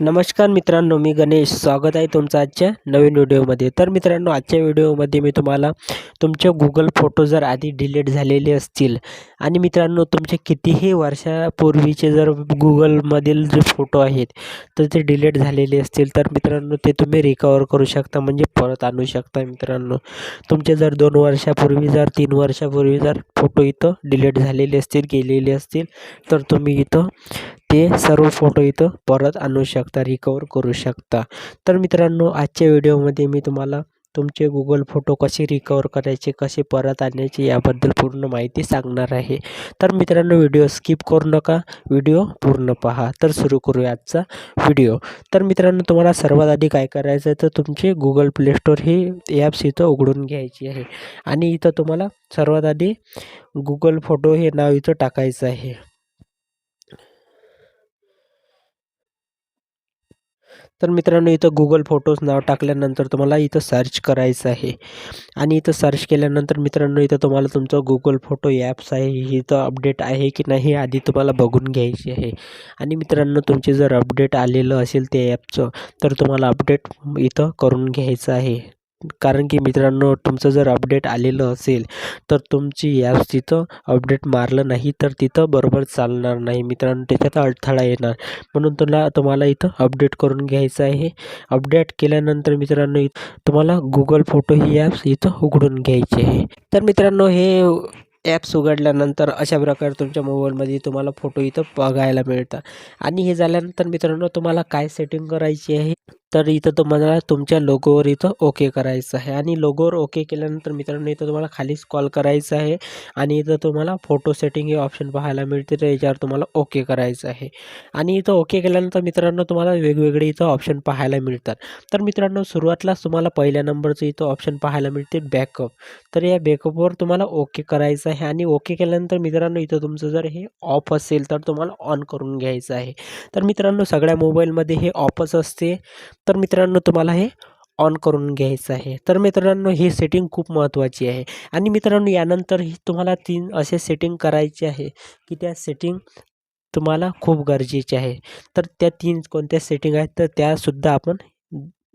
नमस्कार मित्रांनो मी गणेश. स्वागत आहे तुमचं आजच्या नवीन व्हिडिओमध्ये. तर मित्रांनो आजच्या व्हिडिओमध्ये मी तुम्हाला तुमचे गुगल फोटो जर आधी डिलीट झालेले असतील आणि मित्रांनो तुमचे कितीही वर्षापूर्वीचे जर गुगलमधील जे फोटो आहेत तर ते डिलीट झालेले असतील. तर मित्रांनो ते तुम्ही रिकवर करू शकता म्हणजे परत आणू शकता मित्रांनो. तुमचे जर दोन वर्षापूर्वी जर तीन वर्षापूर्वी जर फोटो इथं डिलीट झालेले असतील गेलेले असतील तर तुम्ही इथं ते सर्व फोटो इथं परत आणू शकता रिकवर करू शकता. तर मित्रांनो आजच्या व्हिडिओमध्ये मी तुम्हाला तुमचे गुगल फोटो कसे रिकवर करायचे कसे परत आणायचे याबद्दल पूर्ण माहिती सांगणार आहे. तर मित्रांनो व्हिडिओ स्किप करू नका व्हिडिओ पूर्ण पहा. तर सुरू करूया आजचा व्हिडिओ तर मित्रांनो तुम्हाला सर्वात आधी काय करायचं आहे तर तुमचे गुगल प्ले स्टोर ही ॲप्स इथं उघडून घ्यायची आहे. आणि इथं तुम्हाला सर्वात आधी गुगल फोटो हे नाव इथं टाकायचं आहे. तर मित्रांनो इथं गुगल फोटोज नाव टाकल्यानंतर तुम्हाला इथं सर्च करायचं आहे. आणि इथं सर्च केल्यानंतर मित्रांनो इथं तुम्हाला तुमचं गुगल फोटो ॲप्स आहे. इथं अपडेट आहे की नाही आधी तुम्हाला बघून घ्यायची आहे. आणि मित्रांनो तुमचे जर अपडेट आलेलं असेल ते ॲपचं तर तुम्हाला अपडेट इथं करून घ्यायचं आहे. कारण की मित्रांनो तुमचं जर अपडेट आलेलं असेल तर तुमची ॲप्स तिथं अपडेट मारलं नाही तर तिथं बरोबर चालणार नाही. मित्रांनो त्याच्यात अडथळा येणार. म्हणून तुला तुम्हाला इथं अपडेट करून घ्यायचं आहे. अपडेट केल्यानंतर मित्रांनो तुम्हाला गुगल फोटो ही ॲप्स इथं उघडून घ्यायची आहे. तर मित्रांनो हे ॲप्स उघडल्यानंतर अशा प्रकारे तुमच्या मोबाईलमध्ये तुम्हाला फोटो इथं बघायला मिळतात. आणि हे झाल्यानंतर मित्रांनो तुम्हाला काय सेटिंग करायची आहे? तर इथं तुम्हाला तुमच्या लोगोवर इथं ओके करायचं आहे. आणि लोगोवर ओके केल्यानंतर मित्रांनो इथं तुम्हाला खालीच कॉल करायचं आहे. आणि इथं तुम्हाला फोटो सेटिंग हे ऑप्शन पाहायला मिळते तर याच्यावर तुम्हाला ओके करायचं आहे. आणि इथं ओके केल्यानंतर मित्रांनो तुम्हाला वेगवेगळे इथं ऑप्शन पाहायला मिळतात. तर मित्रांनो सुरुवातलाच तुम्हाला पहिल्या नंबरचं इथं ऑप्शन पाहायला मिळते बॅकअप तर या बॅकअपवर तुम्हाला ओके करायचं आहे. आणि ओके केल्यानंतर मित्रांनो इथं तुमचं जर हे ऑफ असेल तर तुम्हाला ऑन करून घ्यायचं आहे. तर मित्रांनो सगळ्या मोबाईलमध्ये हे ऑफच असते. तर मित्रांनो तुम्हाला हे ऑन करून घ्यायचं आहे. तर मित्रांनो ही सेटिंग खूप महत्त्वाची आहे. आणि मित्रांनो यानंतर ही तुम्हाला तीन असे सेटिंग करायचे आहे की त्या सेटिंग तुम्हाला खूप गरजेचे आहे. तर त्या तीन कोणत्या सेटिंग आहेत तर त्यासुद्धा आपण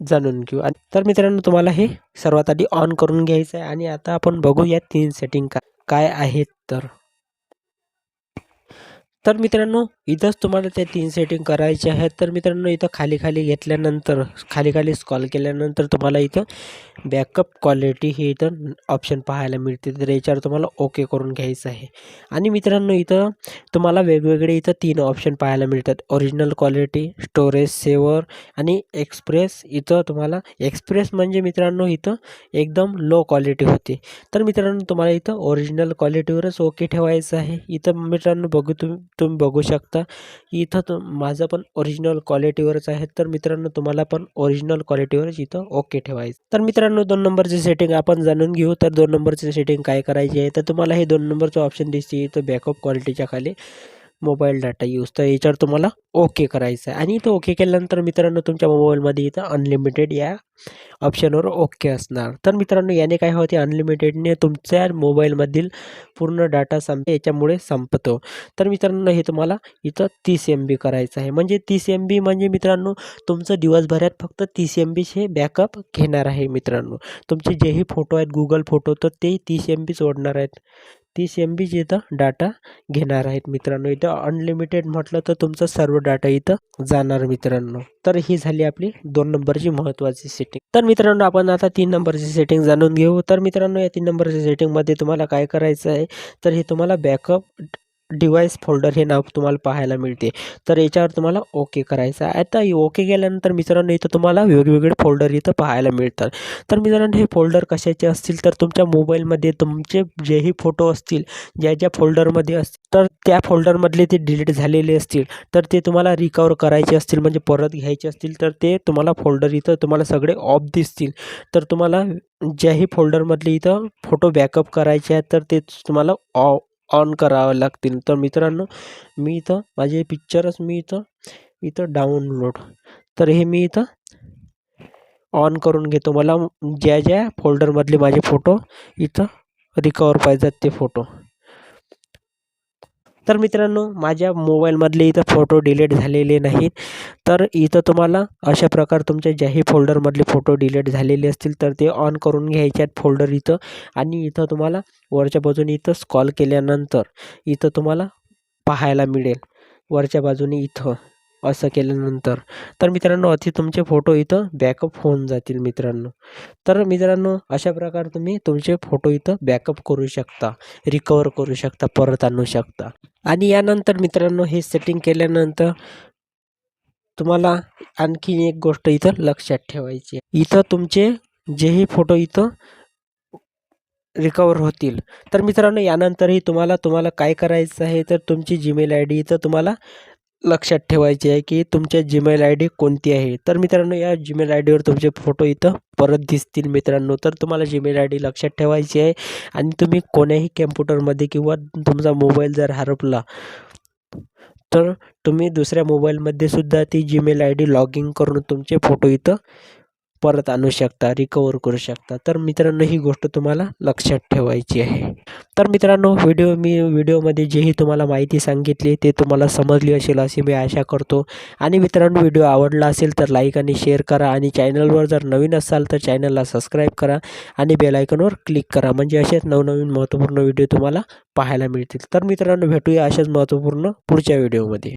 जाणून घेऊ. आणि तर मित्रांनो तुम्हाला हे सर्वात आधी ऑन करून घ्यायचं आहे. आणि आता आपण बघू या तीन सेटिंग का काय आहेत तर. तर मित्रांनो इथंच तुम्हाला त्या तीन सेटिंग करायचे आहेत. तर मित्रांनो इथं खाली खाली घेतल्यानंतर खाली खाली स्कॉल केल्यानंतर तुम्हाला इथं बॅकअप क्वालिटी हे इथं ऑप्शन पाहायला मिळते. तर याच्यावर तुम्हाला ओके करून घ्यायचं आहे. आणि मित्रांनो इथं तुम्हाला वेगवेगळे इथं तीन ऑप्शन पाहायला मिळतात. ओरिजिनल क्वालिटी स्टोरेज सेवर आणि एक्सप्रेस इथं तुम्हाला एक्सप्रेस म्हणजे मित्रांनो इथं एकदम लो क्वालिटी होती. तर मित्रांनो तुम्हाला इथं ओरिजिनल क्वालिटीवरच ओके ठेवायचं आहे. इथं मित्रांनो बघू तुम्ही तुम्ही बघू शकता. इथं तुम माझं पण ओरिजिनल क्वालिटीवरच आहे. तर मित्रांनो तुम्हाला पण ओरिजिनल क्वालिटीवरच इथं ओके ठेवायचं. तर मित्रांनो दोन नंबरचे सेटिंग आपण जाणून घेऊ. तर दोन नंबरचे सेटिंग काय करायची आहे? तर तुम्हाला हे दोन नंबरचं ऑप्शन दिसते इथं बॅकअप क्वालिटीच्या खाली. मोबाईल डाटा यूज तर याच्यावर तुम्हाला ओके करायचं आहे. आणि इथं ओके केल्यानंतर मित्रांनो तुमच्या मोबाईलमध्ये इथं अनलिमिटेड या ऑप्शनवर ओके असणार. तर मित्रांनो याने काय होते? अनलिमिटेडने तुमच्या मोबाईलमधील पूर्ण डाटा संप याच्यामुळे संपतो. तर मित्रांनो हे तुम्हाला इथं तीस एम बी करायचं आहे. म्हणजे तीस एम बी म्हणजे मित्रांनो तुमचं दिवसभरात फक्त तीस एम बीचे बॅकअप घेणार आहे मित्रांनो. तुमचे जेही फोटो आहेत गुगल फोटो तर ते तीस एम बी सोडणार आहेत. तीस एम बीच इथं डाटा घेणार आहेत मित्रांनो. इथं अनलिमिटेड म्हटलं तर तुमचा सर्व डाटा इथं जाणार मित्रांनो. तर ही झाली आपली दोन नंबरची महत्त्वाची सेटिंग तर मित्रांनो आपण आता तीन नंबरची सेटिंग जाणून घेऊ. तर मित्रांनो या तीन नंबरच्या सेटिंगमध्ये तुम्हाला काय करायचं आहे? तर हे तुम्हाला बॅकअप डिवाइस फोल्डर हे नाव तुम्हाला पाहायला मिळते. तर याच्यावर तुम्हाला ओके करायचं आहे. आता ओके केल्यानंतर मित्रांनो इथं तुम्हाला वेगवेगळे फोल्डर इथं पाहायला मिळतात. तर मित्रांनो हे फोल्डर कशाचे असतील? तर तुमच्या मोबाईलमध्ये तुमचे जेही फोटो असतील ज्या ज्या फोल्डरमध्ये असतील तर त्या फोल्डरमधले ते डिलीट झालेले असतील तर ते तुम्हाला रिकवर करायचे असतील म्हणजे परत घ्यायचे असतील तर ते तुम्हाला फोल्डर इथं तुम्हाला सगळे ऑफ दिसतील. तर तुम्हाला ज्याही फोल्डरमधले इथं फोटो बॅकअप करायचे आहेत तर ते तुम्हाला ऑ ऑन करावं लागतील. तर मित्रांनो मी इथं माझे पिक्चरच मी इथं इथं डाउनलोड तर हे मी इथं ऑन करून घेतो. मला ज्या ज्या फोल्डरमधले माझे फोटो इथं रिकवर पाहिजेत ते फोटो तर मित्रांनो माझ्या मोबाईलमधले इथं फोटो डिलीट झालेले नाहीत. तर इथं तुम्हाला अशा प्रकारे तुमच्या ज्याही फोल्डरमधले फोटो डिलीट झालेले असतील तर ते ऑन करून घ्यायचे आहेत फोल्डर इथं. आणि इथं तुम्हाला वरच्या बाजूने इथं स्कॉल केल्यानंतर इथं तुम्हाला पाहायला मिळेल. वरच्या बाजूने इथं. असं केल्यानंतर. तर मित्रांनो अति तुमचे फोटो इथं बॅकअप होऊन जातील मित्रांनो. तर मित्रांनो अशा प्रकारे तुम्ही तुमचे फोटो इथं बॅकअप करू शकता रिकवर करू शकता परत आणू शकता. आणि यानंतर मित्रांनो हे सेटिंग केल्यानंतर तुम्हाला आणखी एक गोष्ट इथं लक्षात ठेवायची इथं तुमचे जेही फोटो इथं रिकवर होतील. तर मित्रांनो यानंतरही तुम्हाला तुम्हाला काय करायचं आहे तर तुमची जीमेल आय डी इथं तुम्हाला लक्षात ठेवायची आहे की तुमच्या जीमेल आय डी कोणती आहे? तर मित्रांनो या जीमेल आय डीवर तुमचे फोटो इथं परत दिसतील मित्रांनो. तर तुम्हाला जीमेल आय डी लक्षात ठेवायची आहे आणि तुम्ही कोण्याही कॅम्प्युटरमध्ये किंवा तुमचा मोबाईल जर हरपला तर तुम्ही दुसऱ्या मोबाईलमध्ये सुद्धा ती Gmail I D log in करून तुमचे फोटो इथं परत आणू शकता रिकवर करू शकता. तर मित्रांनो ही गोष्ट तुम्हाला लक्षात ठेवायची आहे. तर मित्रांनो व्हिडिओ मी व्हिडिओमध्ये जेही तुम्हाला माहिती सांगितली ते तुम्हाला समजली असेल अशी मी आशा करतो. आणि मित्रांनो व्हिडिओ आवडला असेल तर लाईक आणि शेअर करा. आणि चॅनलवर जर नवीन असाल तर चॅनलला सबस्क्राईब करा. आणि बेलायकनवर क्लिक करा. म्हणजे असेच नवनवीन महत्त्वपूर्ण व्हिडिओ तुम्हाला पाहायला मिळतील. तर मित्रांनो भेटूया अशाच महत्त्वपूर्ण पुढच्या व्हिडिओमध्ये